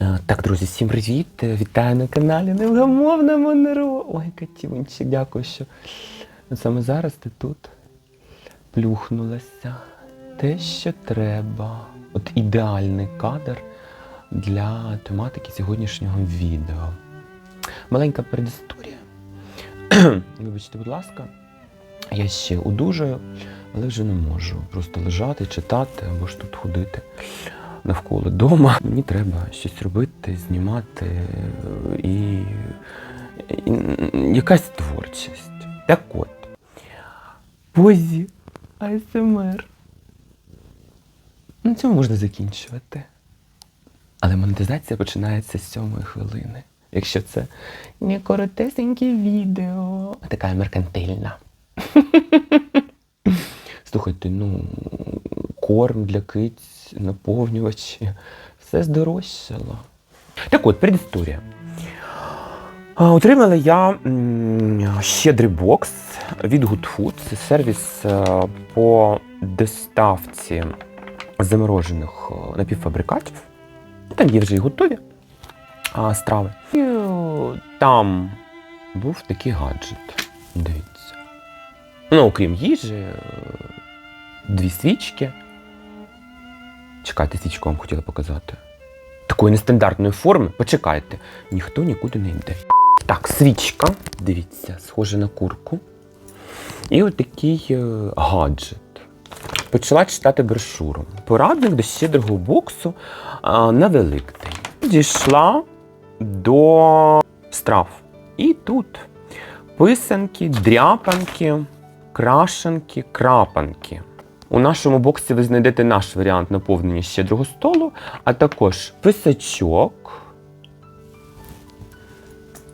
Е, Так, друзі, всім привіт! Е, Вітаю на каналі Невгамовна Монеро. Ой, Катюнчик, дякую, що саме зараз ти тут плюхнулася. Те, що треба. От ідеальний кадр для тематики сьогоднішнього відео. Маленька передісторія. Вибачте, будь ласка, я ще одужаю, але вже не можу просто лежати, читати або ж тут ходити навколо дома. Мені треба щось робити, знімати е, і, і якась творчість. Так от, позі АСМР. На цьому можна закінчувати. Але монетизація починається з сьомої хвилини. Якщо це не коротесеньке відео, а така меркантильна. Слухайте, ну, корм для киць, наповнювачі, все здорожчало. Так от, предісторія. Отримала я щедрий бокс від Good Food. Це сервіс е, по доставці заморожених е, напівфабрикатів. Там є вже і готові страви. І е, там був такий гаджет. Дивіться. Ну, окрім їжі, дві свічки. Чекайте, свічку вам хотіла показати. Такої нестандартної форми. Почекайте, ніхто нікуди не йде. Так, свічка, дивіться, схоже на курку. І отакий е, гаджет. Почала читати брошуру. Порадник до щедрого боксу а, на Великдень. Дійшла до страв. І тут писанки, дряпанки, крашенки, крапанки. У нашому боксі ви знайдете наш варіант наповнення щедрого столу, а також писачок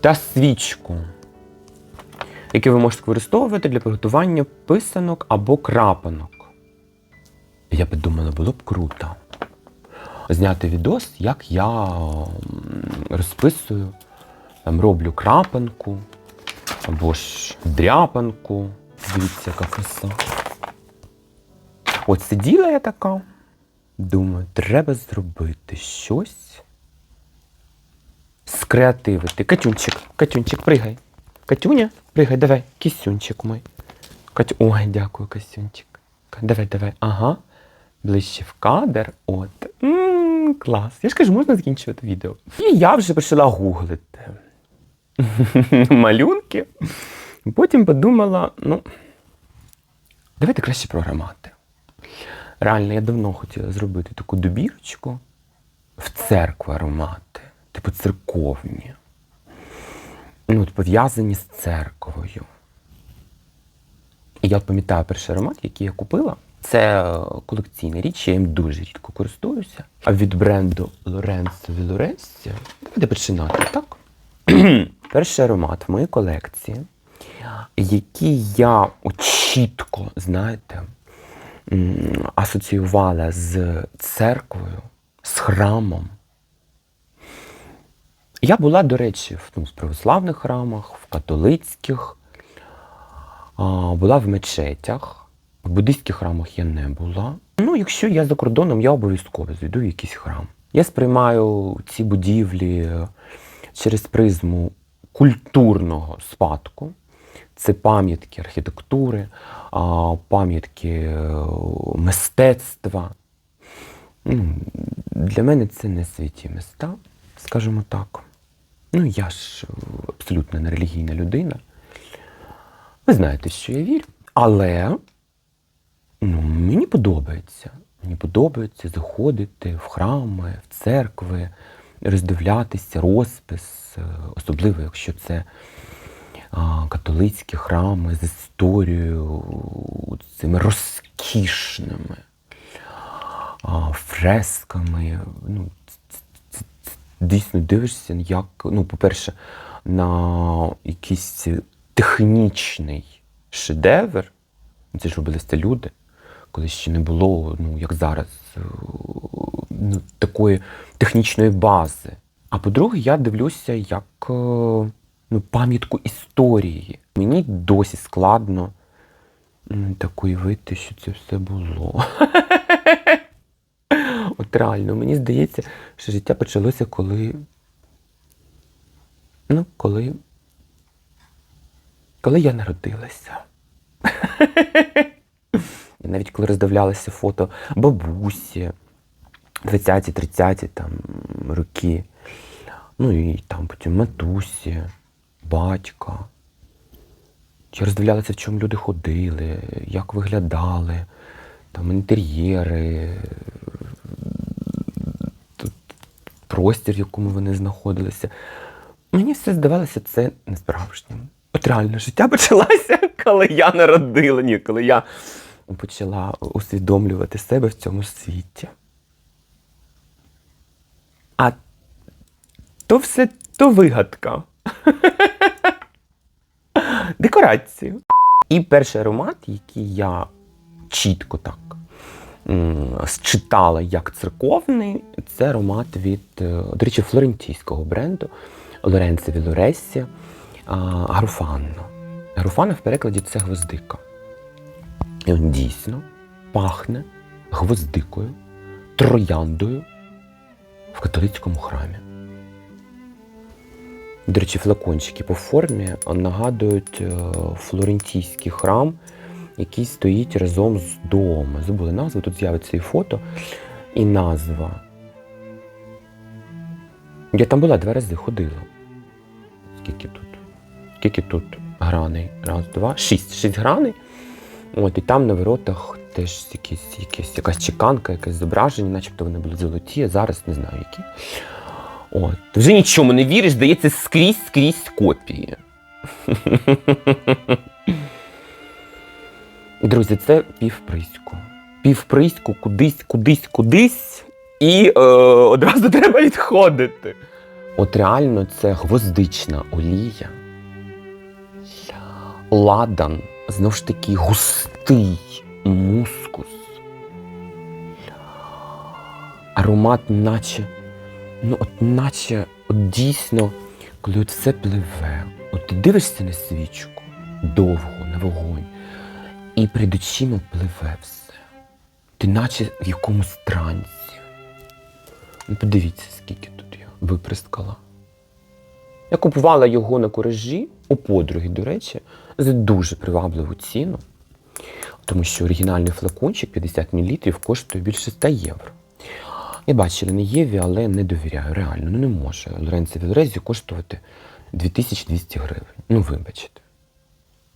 та свічку, які ви можете використовувати для приготування писанок або крапанок. Я би думала, було б круто зняти відос, як я розписую, там, роблю крапанку або ж дряпанку. Дивіться, яка краса. От сиділа я така, думаю, треба зробити щось скреативити. Катюнчик, Катюнчик, пригай. Катюня, пригай, давай, кисюнчик мой. Катю... Ой, дякую, Касюнчик. Давай, давай, ага. Ближче в кадр. От. м клас. Я ж кажу, можна закінчувати відео. І я вже почала гуглити малюнки. Потім подумала, ну, давайте краще програмати. Реально, я давно хотіла зробити таку добірочку в церкву аромати, типу церковні. Ну, пов'язані з церквою. І я пам'ятаю перший аромат, який я купила. Це е, колекційна річ, я їм дуже рідко користуюся. А від бренду Лоренцо Вілоресці. Давайте починати, так? Перший аромат в моїй колекції, який я чітко, знаєте, асоціювала з церквою, з храмом. Я була, до речі, в, ну, в православних храмах, в католицьких, була в мечетях. В буддийських храмах я не була. Ну, якщо я за кордоном, я обов'язково зайду в якийсь храм. Я сприймаю ці будівлі через призму культурного спадку. Це пам'ятки архітектури, пам'ятки е, мистецтва. Ну, Для мене це не святі міста, скажімо так. Ну, я ж е, абсолютно не релігійна людина. Ви знаєте, що я вірю. Але ну, мені подобається. Мені подобається заходити в храми, в церкви, роздивлятися розпис, е, особливо якщо це католицькі храми з історією, цими розкішними фресками. Ну, дійсно дивишся, як, ну, по-перше, на якийсь технічний шедевр. Це ж робили це люди, коли ще не було, ну, як зараз, е, ну, такої технічної бази. А по-друге, я дивлюся як е, ну, пам'ятку історії. Мені досі складно м, так уявити, що це все було. От реально, мені здається, що життя почалося, коли. Ну, коли. Коли я народилася. І навіть коли роздивлялися фото бабусі, 20-ті, 30-ті там роки. Ну і там потім матусі, батька. Чи роздивлялися, в чому люди ходили, як виглядали, там інтер'єри, простір, в якому вони знаходилися. Мені все здавалося це несправжнім. От реально життя почалося, коли я народила, ні, коли я почала усвідомлювати себе в цьому світі. А то все то вигадка. Декорацію. І перший аромат, який я чітко так считала як церковний, це аромат від, е, до речі, флорентійського бренду Лоренцо Вілоресі Гаруфанно. Гаруфана в перекладі це гвоздика. І він дійсно пахне гвоздикою, трояндою в католицькому храмі. До речі, флакончики по формі нагадують е, флорентійський храм, який стоїть разом з домом. Забули назву, тут з'явиться і фото, і назва. Я там була два рази ходила. Скільки тут? Скільки тут граней? Раз, два, шість. Шість граней. От, і там на воротах теж якісь, якісь, якась чеканка, якесь зображення, начебто вони були золоті, а зараз не знаю які. От. Ти вже нічому не віриш, здається, скрізь скрізь копії. Друзі, це півприську. Півприську кудись, кудись, кудись, і е, одразу треба відходити. От реально це гвоздична олія. Ладан, знову ж таки, густий мускус. Аромат, наче, ну, от наче от дійсно, коли от все пливе, от ти дивишся на свічку довго, на вогонь, і перед очима пливе все. Ти наче в якомусь трансі. Ну, подивіться, скільки тут я виприскала. Я купувала його на куражі у подруги, до речі, за дуже привабливу ціну, тому що оригінальний флакончик 50 мл коштує більше 100 євро. Я бачила на Єві, але не довіряю. Реально, ну не може Лоренцо Вілорезі коштувати 2200 гривень. Ну, вибачте.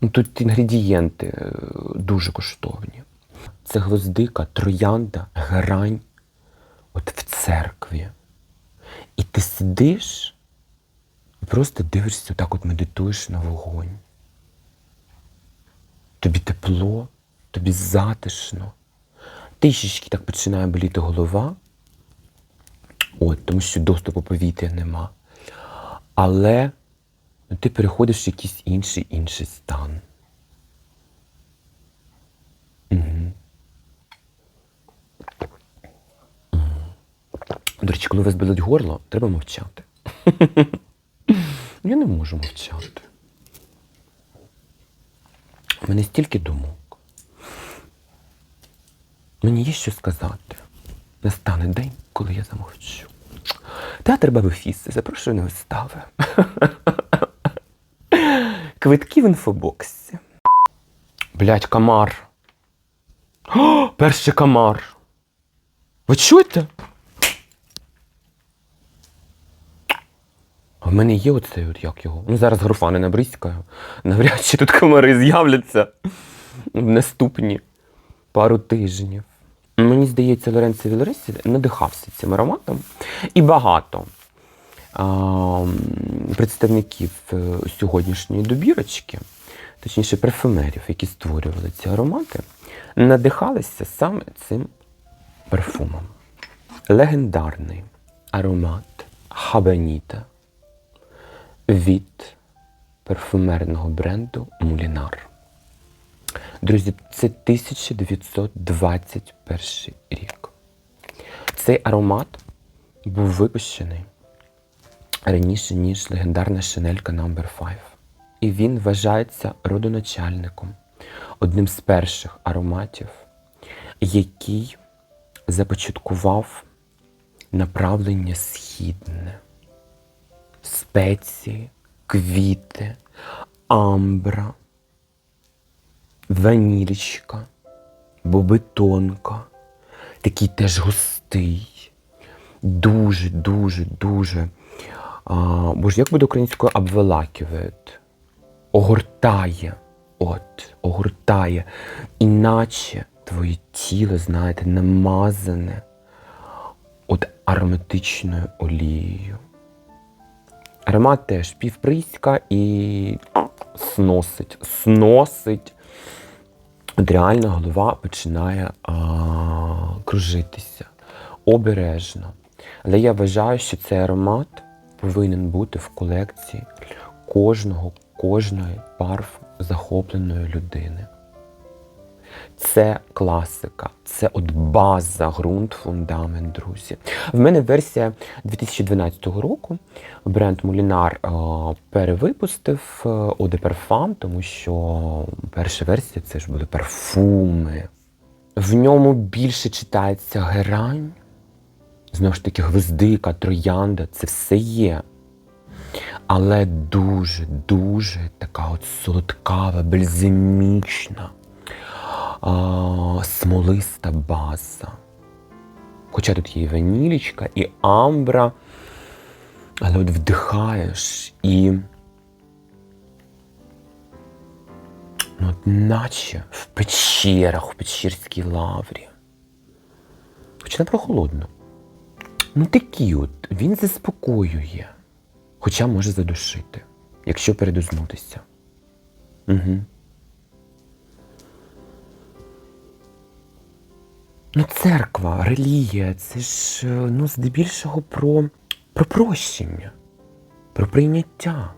Ну, тут інгредієнти е, дуже коштовні. Це гвоздика, троянда, грань от в церкві. І ти сидиш і просто дивишся, так от медитуєш на вогонь. Тобі тепло, тобі затишно. Трішечки так починає боліти голова, от, тому що доступу повітря нема. Але ну, ти переходиш в якийсь інший інший стан. Угу. До речі, коли вас болить горло, треба мовчати. Я не можу мовчати. У мене стільки думок. Мені є що сказати. Настане день, коли я замовчу. Театр Баби Фіси запрошую на вистави. Квитки в інфобоксі. Блять, комар. О, перший комар. Ви чуєте? А в мене є оцей, от як його. Ну зараз груфани набризкаю. Навряд чи тут комари з'являться в наступні пару тижнів. Мені здається, Лоренцо Вілоресі надихався цим ароматом. І багато а, представників е, сьогоднішньої добірочки, точніше парфюмерів, які створювали ці аромати, надихалися саме цим парфумом. Легендарний аромат Хабаніта від парфумерного бренду Мулінар. Друзі, це 1921 рік. Цей аромат був випущений раніше, ніж легендарна Шанелька No. 5. І він вважається родоначальником, одним з перших ароматів, який започаткував направлення східне, спеції, квіти, амбра, ванілічка, бобитонка, такий теж густий, дуже, дуже. А, боже, як буде українською обволакивает, огортає, от, огортає, іначе твоє тіло, знаєте, намазане от ароматичною олією. Аромат теж півприська і сносить, сносить. От реально голова починає а, кружитися обережно. Але я вважаю, що цей аромат повинен бути в колекції кожного, кожної парф захопленої людини. Це класика, це от база, ґрунт, фундамент, друзі. В мене версія 2012 року. Бренд Мулінар е, перевипустив е, Eau тому що перша версія це ж були парфуми. В ньому більше читається герань, знову ж таки, гвоздика, троянда, це все є. Але дуже, дуже така от солодкава, бальзамічна а, смолиста база. Хоча тут є і ванілічка, і амбра, але от вдихаєш і. Ну, от наче в печерах, в печерській лаврі. Хоча не прохолодно. Ну такий от, він заспокоює, хоча може задушити, якщо передознутися. Угу. Ну, церква, релігія це ж е, ну, здебільшого про, про прощення, про прийняття.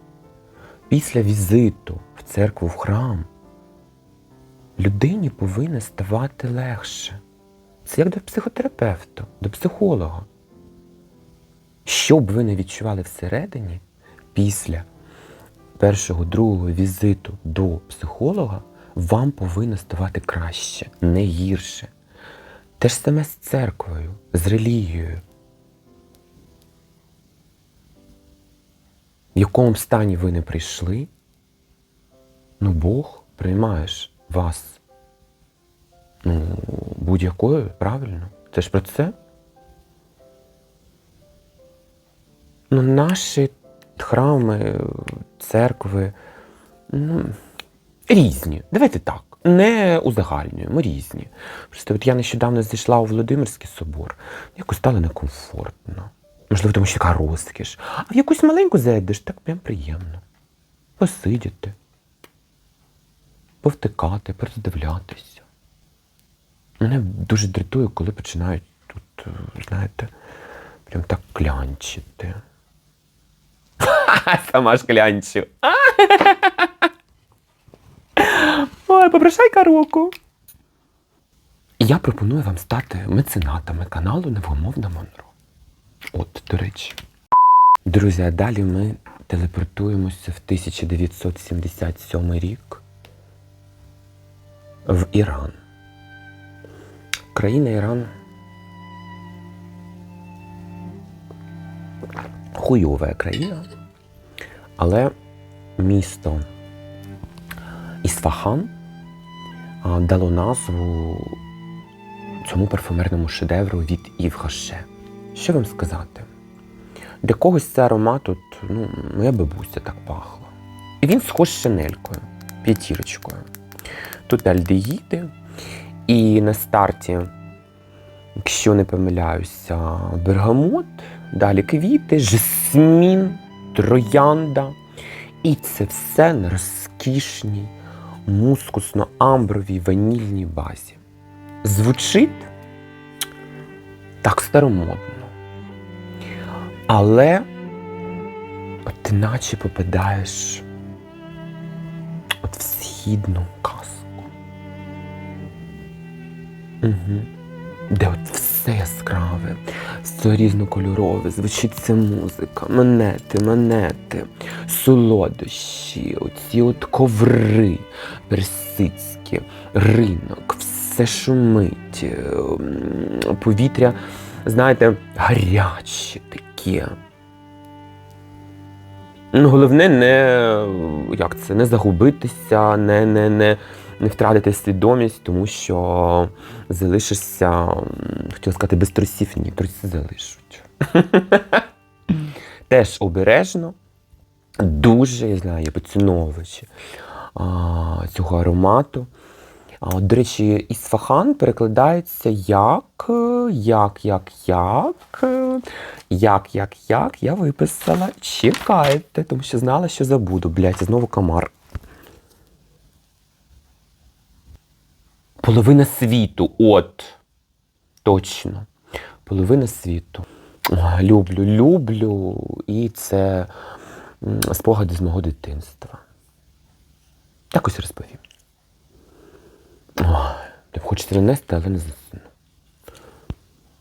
Після візиту в церкву, в храм людині повинно ставати легше. Це як до психотерапевта, до психолога. Що б ви не відчували всередині після першого, другого візиту до психолога, вам повинно ставати краще, не гірше. Те ж саме з церквою, з релігією. В якому стані ви не прийшли, ну Бог приймаєш вас ну, будь-якою, правильно? Це ж про це? Ну, наші храми, церкви, ну, різні. Давайте так. Не узагальнюємо, різні. Просто от я нещодавно зайшла у Володимирський собор, якось стало некомфортно. Можливо, тому що така розкіш. А в якусь маленьку зайдеш, так прям приємно. Посидіти, повтикати, передивлятися. Мене дуже дратує, коли починають тут, е, знаєте, прям так клянчити. Сама ж клянчу. Ой, попрошайка року. Я пропоную вам стати меценатами каналу Невгомовна Монро. От, до речі. Друзі, а далі ми телепортуємося в 1977 рік в Іран. Країна Іран хуйова країна, але місто Ісфахан дало назву цьому парфумерному шедевру від Ів Хаше. Що вам сказати? Для когось це аромат, от, ну, моя бабуся так пахла. І він схож з шинелькою, п'ятірочкою. Тут альдеїди, і на старті, якщо не помиляюся, бергамот, далі квіти, жасмін, троянда. І це все на розкішній мускусно-амбровій ванільній базі. Звучить так старомодно. Але от ти наче попадаєш от в східну казку. Угу. Де от все яскраве, все різнокольорове, звучить ця музика, монети, монети, солодощі, оці от коври персидські, ринок, все шумить, ем, повітря знаєте, гаряче таке. Ну, головне, не як це, не загубитися, не, не, не, не втратити свідомість, тому що залишишся, хотіла сказати, без трусів, ні, труси залишуть. Теж обережно, дуже, я знаю, є поціновувачі цього аромату. А, до речі, Ісфахан перекладається як, як, як, як, як, як, як, я виписала. Чекайте, тому що знала, що забуду. Блять, знову комар. Половина світу, от. Точно. Половина світу. Люблю, люблю. І це спогади з мого дитинства. Так ось розповім. Так хочеться нанести, але не засну.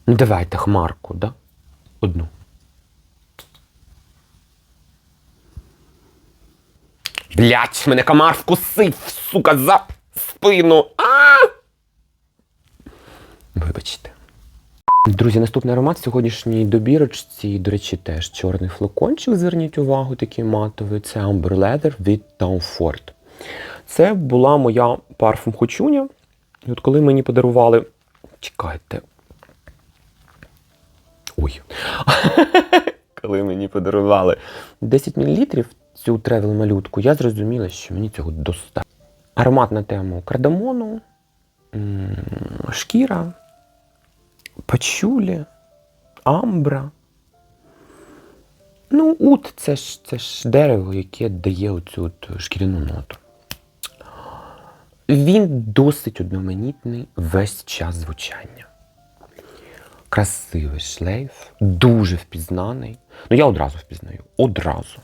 Ну давайте хмарку, да? Одну. Блять, мене комар вкусив, сука, за спину. А! Вибачте. Друзі, наступний аромат в сьогоднішній добірочці, до речі, теж чорний флакончик. Зверніть увагу, такий матовий. Це Amber Leather від Tom Ford. Це була моя парфум Хочуня. І от коли мені подарували. Чекайте. Ой. коли мені подарували 10 мл цю тревел малютку, я зрозуміла, що мені цього достатньо. Аромат на тему кардамону, шкіра, пачулі, амбра. Ну, ут це ж, це ж дерево, яке дає оцю от шкіряну ноту. Він досить одноманітний весь час звучання. Красивий шлейф, дуже впізнаний. Ну, я одразу впізнаю. Одразу.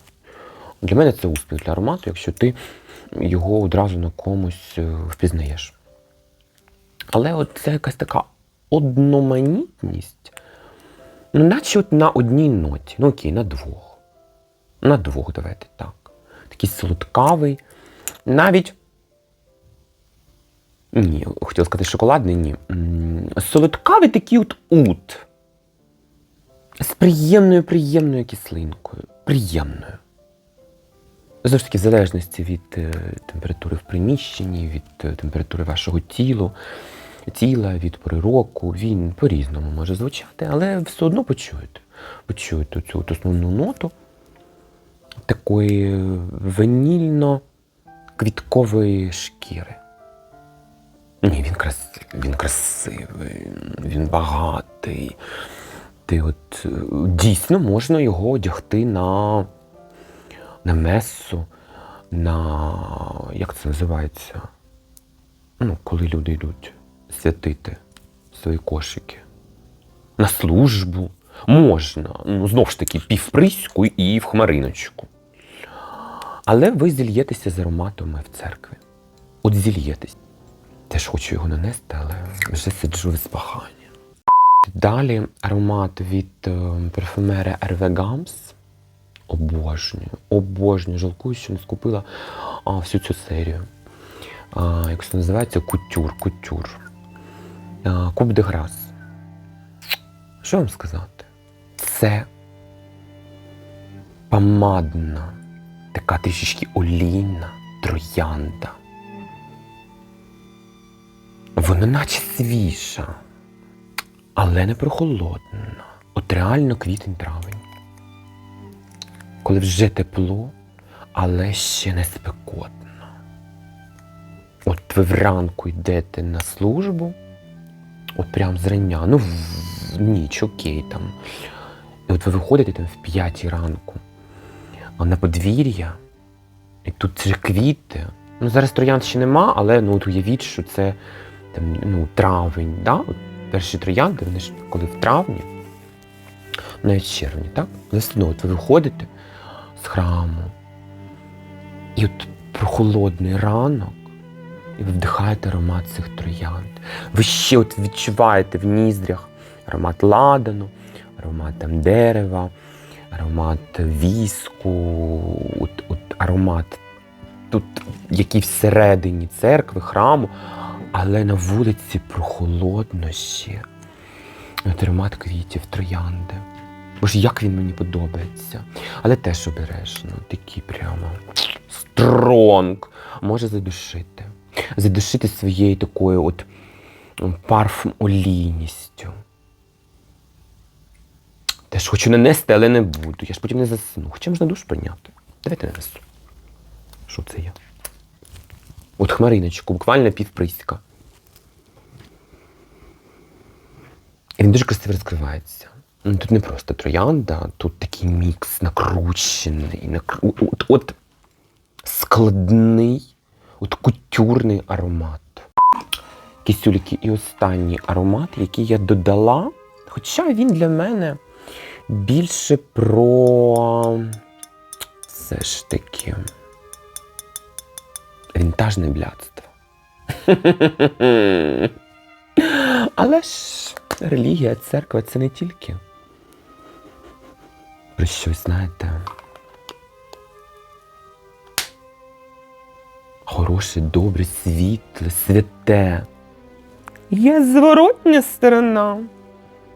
Для мене це успіх для аромату, якщо ти його одразу на комусь е, впізнаєш. Але от це якась така одноманітність, ну, наче от на одній ноті. Ну окей, на двох. На двох, давайте так. Такий солодкавий. Навіть. Ні, хотіла сказати шоколадний, ні. Солодкавий такий от ут. З приємною, приємною кислинкою. Приємною. Знову ж таки, в залежності від е, температури в приміщенні, від е, температури вашого тіла, тіла, від пори року, він по-різному може звучати, але все одно почуєте. Почуєте цю основну ноту такої ванільно-квіткової шкіри. Ні, він красивий, він красивий, він багатий. Ти от е, дійсно можна його одягти на, на месу, на як це називається? Ну, коли люди йдуть святити свої кошики. На службу. Можна. Ну, знову ж таки, півприську і в хмариночку. Але ви зільєтеся з ароматами в церкві. От зільєтесь. Теж хочу його нанести, але вже сиджу в збаганні. Далі аромат від е, парфюмера Hervé Gams. Обожнюю, обожнюю. Жалкую, що не скупила а, всю цю серію. А, як це називається? Кутюр, кутюр. А, Куб де Грас. Що вам сказати? Це помадна, така трішечки олійна троянда. Вона наче свіжа, але не прохолодна. От реально квітень травень. Коли вже тепло, але ще не спекотно. От ви вранку йдете на службу, от прям зрання, ну в ніч, окей там. І от ви виходите там в п'ятій ранку, а на подвір'я, і тут вже квіти. Ну, зараз троянд ще нема, але ну, от уявіть, що це там, ну, травень, да? От перші троянди, вони ж коли в травні, навіть в червні, так? Але одно, от ви виходите з храму, і от прохолодний ранок, і ви вдихаєте аромат цих троянд. Ви ще от відчуваєте в ніздрях аромат ладану, аромат там дерева, аромат віску, от, от аромат тут, який всередині церкви, храму, але на вулиці прохолодно ще. От аромат квітів, троянди. Боже, як він мені подобається. Але теж обережно, такий прямо стронг. Може задушити. Задушити своєю такою от парфум олійністю. Теж хочу нанести, але не буду. Я ж потім не засну. Хоча можна душ прийняти. Давайте нанесу. Що це є? От хмариночку, буквально півприська. І він дуже красиво розкривається. Ну, Тут не просто троянда, тут такий мікс накручений, накру... от, от складний, от кутюрний аромат. Кисюльки і останній аромат, який я додала. Хоча він для мене більше про все ж таки вінтажне блядство. Але ж релігія, церква це не тільки про щось, знаєте. Хороше, добре, світле, святе. Є зворотня сторона.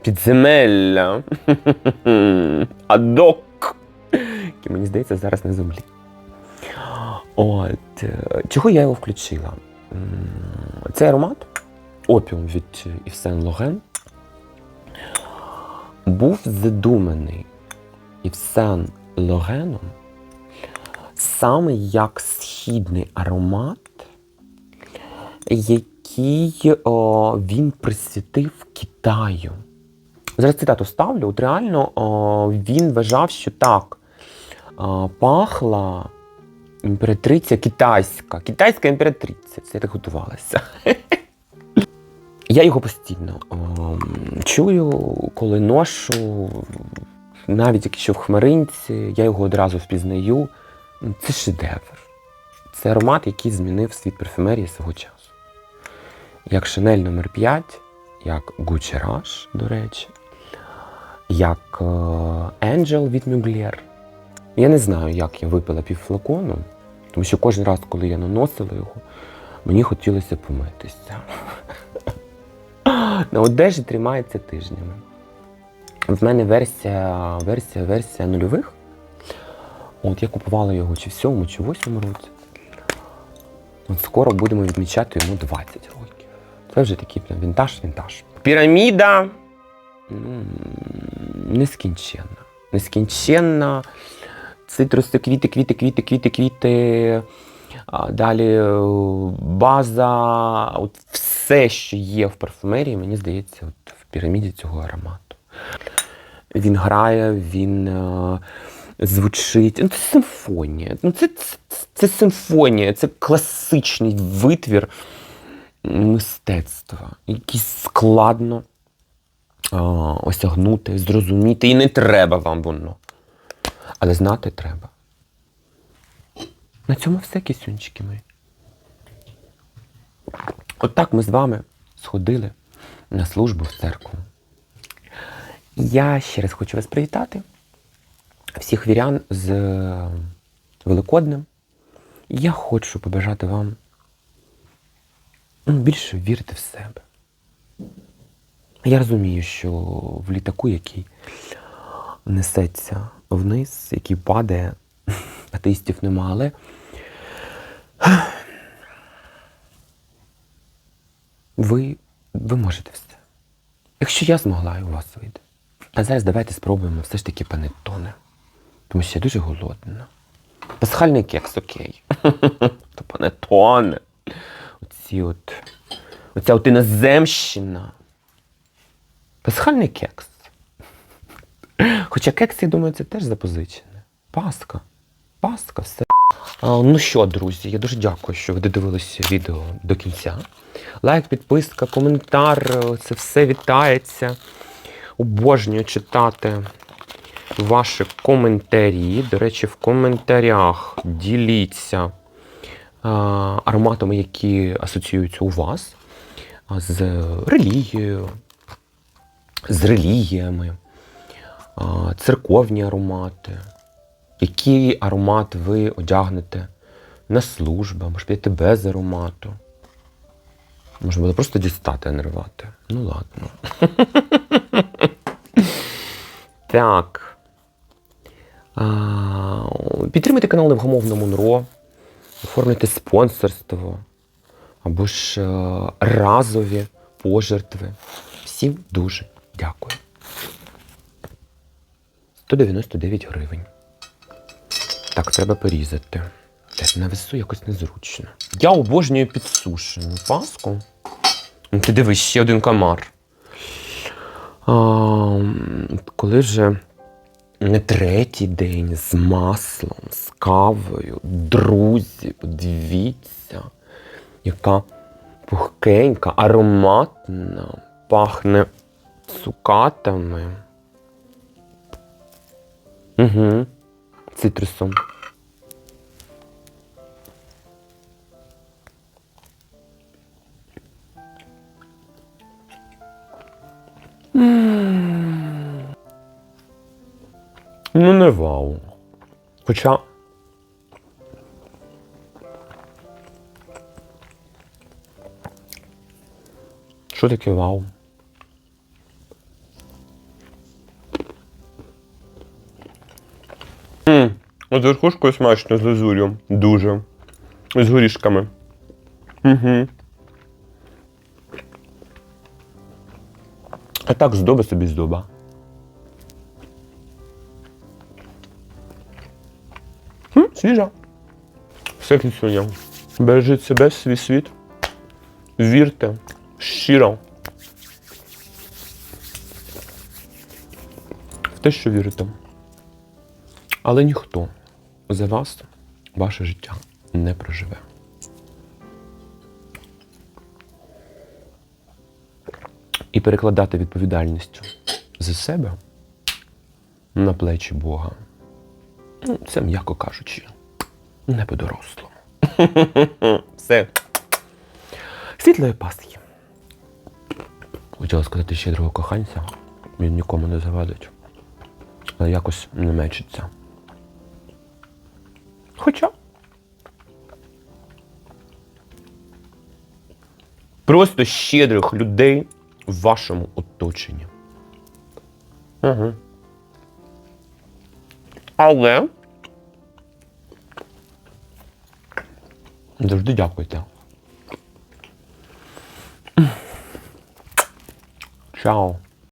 Підземелля. Адок. Який, мені здається, зараз на землі. От. е, Чого я його включила? Цей аромат опіум від Yves Saint Laurent був задуманий Yves Saint Laurent саме як східний аромат, який о, він присвятив Китаю. Зараз цитату ставлю. От реально о, він вважав, що так о, пахла імператриця китайська. Китайська імператриця. Це я так готувалася. Я його постійно ем, чую, коли ношу, навіть якщо в хмаринці, я його одразу впізнаю. Це шедевр. Це аромат, який змінив світ парфюмерії свого часу. Як Шанель номер 5 як Gucci Rush, до речі, як е, Angel від Mugler. Я не знаю, як я випила півфлакону, тому що кожен раз, коли я наносила його, мені хотілося помитися. На одежі тримається тижнями. В мене версія, версія, версія нульових. От я купувала його чи в сьомому, чи в восьмому році. От скоро будемо відмічати йому 20 років. Це вже такий прям вінтаж-вінтаж. Піраміда нескінченна. Нескінченна. Цитруси, квіти, квіти, квіти, квіти, квіти. Далі е, база, от все, що є в парфумерії, мені здається, от в піраміді цього аромату. Він грає, він е, звучить. Ну, це симфонія. Ну, це, це, це симфонія, це класичний витвір мистецтва, який складно е, осягнути, зрозуміти. І не треба вам воно. Але знати треба. На цьому все, кисюнчики мої. От так ми з вами сходили на службу в церкву. Я ще раз хочу вас привітати, всіх вірян з е, Великоднем. Я хочу побажати вам ну, більше вірити в себе. Я розумію, що в літаку, який несеться вниз, який падає, атеїстів нема, але ви, ви можете все. Якщо я змогла, і у вас вийде. А зараз давайте спробуємо все ж таки панеттоне. Тому що я дуже голодна. Пасхальний кекс, окей. То панеттоне. Оці от. Оця от іноземщина. Пасхальний кекс. Хоча кекс, я думаю, це теж запозичене. Паска. Паска, все. А, ну що, друзі, я дуже дякую, що ви додивилися відео до кінця. Лайк, підписка, коментар, це все вітається. Обожнюю читати ваші коментарі. До речі, в коментарях діліться а, ароматами, які асоціюються у вас з релігією, з релігіями, церковні аромати. Який аромат ви одягнете на службу, може підете без аромату. Можна було просто дістати, а. Ну ладно. так. А, підтримайте канал Невгомовно Монро, оформляйте спонсорство або ж е, разові пожертви. Всім дуже дякую. 199 гривень. Так, треба порізати. На весу якось незручно. Я обожнюю підсушену паску. Ну, Ти дивись, ще один комар. А, коли не третій день з маслом, з кавою, друзі, подивіться, яка пухкенька, ароматна, пахне цукатами. Угу. Цитрусом. Ну, не вау. Хоча. Що таке вау? Ммм, з верхушкою смачно, з лазур'ю. Дуже. З горішками. Угу. А так здоба собі здоба. Свіжа. Все кінцюня. Бережіть себе, свій світ. Вірте щиро. В те, що вірите. Але ніхто за вас ваше життя не проживе. І перекладати відповідальність за себе на плечі Бога. Ну, це, м'яко кажучи, не по-дорослому. Все. Світлої Пасхи. Хотіла сказати щедрого коханця. Він нікому не завадить. Але якось не мечиться. Хоча. Просто щедрих людей в вашому оточенні. Угу. alguém. Dur de coitado. Tchau.